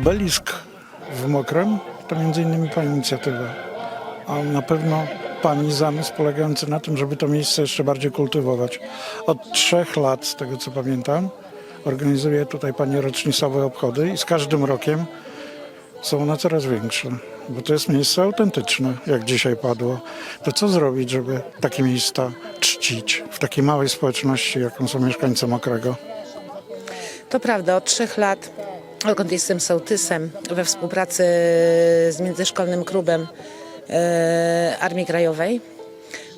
Obelisk w Mokrem to między innymi Pani inicjatywa, a na pewno Pani zamysł polegający na tym, żeby to miejsce jeszcze bardziej kultywować. Od trzech lat, z tego co pamiętam, organizuje tutaj Pani rocznicowe obchody i z każdym rokiem są one coraz większe, bo to jest miejsce autentyczne, jak dzisiaj padło. To co zrobić, żeby takie miejsca czcić w takiej małej społeczności, jaką są mieszkańcy Mokrego? To prawda, od trzech lat, odkąd jestem sołtysem, we współpracy z Międzyszkolnym Klubem e, Armii Krajowej,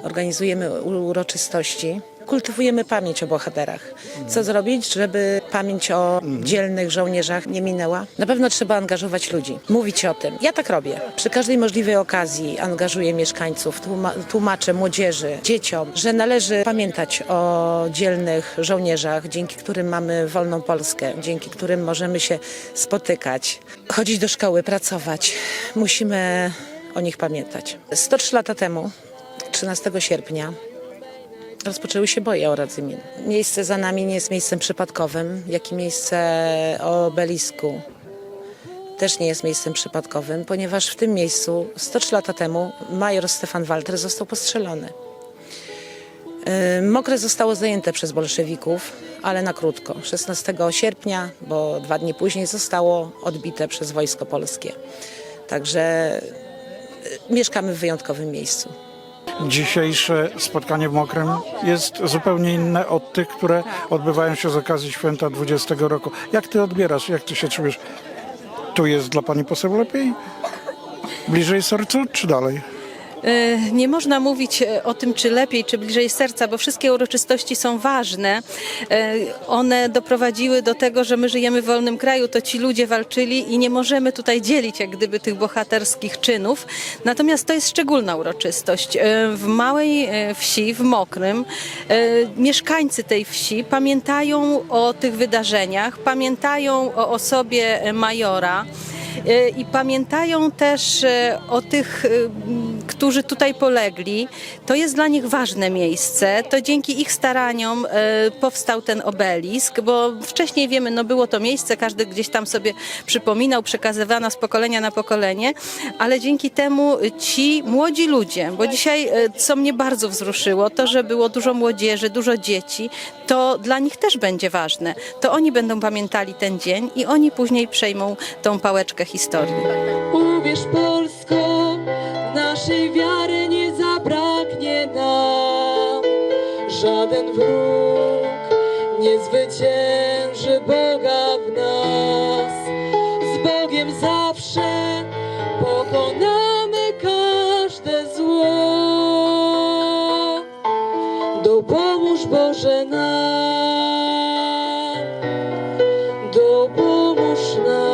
organizujemy uroczystości. Kultywujemy pamięć o bohaterach. Co zrobić, żeby pamięć o dzielnych żołnierzach nie minęła? Na pewno trzeba angażować ludzi, mówić o tym. Ja tak robię. Przy każdej możliwej okazji angażuję mieszkańców, tłuma- tłumaczę młodzieży, dzieciom, że należy pamiętać o dzielnych żołnierzach, dzięki którym mamy wolną Polskę, dzięki którym możemy się spotykać, chodzić do szkoły, pracować. Musimy o nich pamiętać. 103 lata temu, 13 sierpnia, rozpoczęły się boje o Radzymin. Miejsce za nami nie jest miejscem przypadkowym, jak i miejsce o obelisku też nie jest miejscem przypadkowym, ponieważ w tym miejscu 103 lata temu major Stefan Walter został postrzelony. Mokre zostało zajęte przez bolszewików, ale na krótko. 16 sierpnia, bo dwa dni później zostało odbite przez wojsko polskie. Także yy, mieszkamy w wyjątkowym miejscu. Dzisiejsze spotkanie w Mokrem jest zupełnie inne od tych, które odbywają się z okazji święta 20 roku. Jak ty odbierasz, jak ty się czujesz? Tu jest dla pani poseł lepiej? Bliżej sercu czy dalej? E, Nie można mówić e, o tym, czy lepiej, czy bliżej serca, bo wszystkie uroczystości są ważne. E, One doprowadziły do tego, że my żyjemy w wolnym kraju, to ci ludzie walczyli i nie możemy tutaj dzielić jak gdyby tych bohaterskich czynów. Natomiast to jest szczególna uroczystość. W małej wsi, w Mokrym, mieszkańcy tej wsi pamiętają o tych wydarzeniach, pamiętają o osobie majora. E, I pamiętają też e, o tych, e, którzy tutaj polegli. To jest dla nich ważne miejsce. To dzięki ich staraniom powstał ten obelisk, bo wcześniej wiemy, no było to miejsce, każdy gdzieś tam sobie przypominał, przekazywana z pokolenia na pokolenie, ale dzięki temu ci młodzi ludzie, bo dzisiaj, co mnie bardzo wzruszyło, to, że było dużo młodzieży, dużo dzieci, to dla nich też będzie ważne. To oni będą pamiętali ten dzień i oni później przejmą tą pałeczkę troszeczkę historii. Uwierz Polsko, naszej wiary nie zabraknie nam. Żaden wróg nie zwycięży Boga w nas. Z Bogiem zawsze pokonamy każde zło. Dopomóż Boże nam. Dopomóż nam.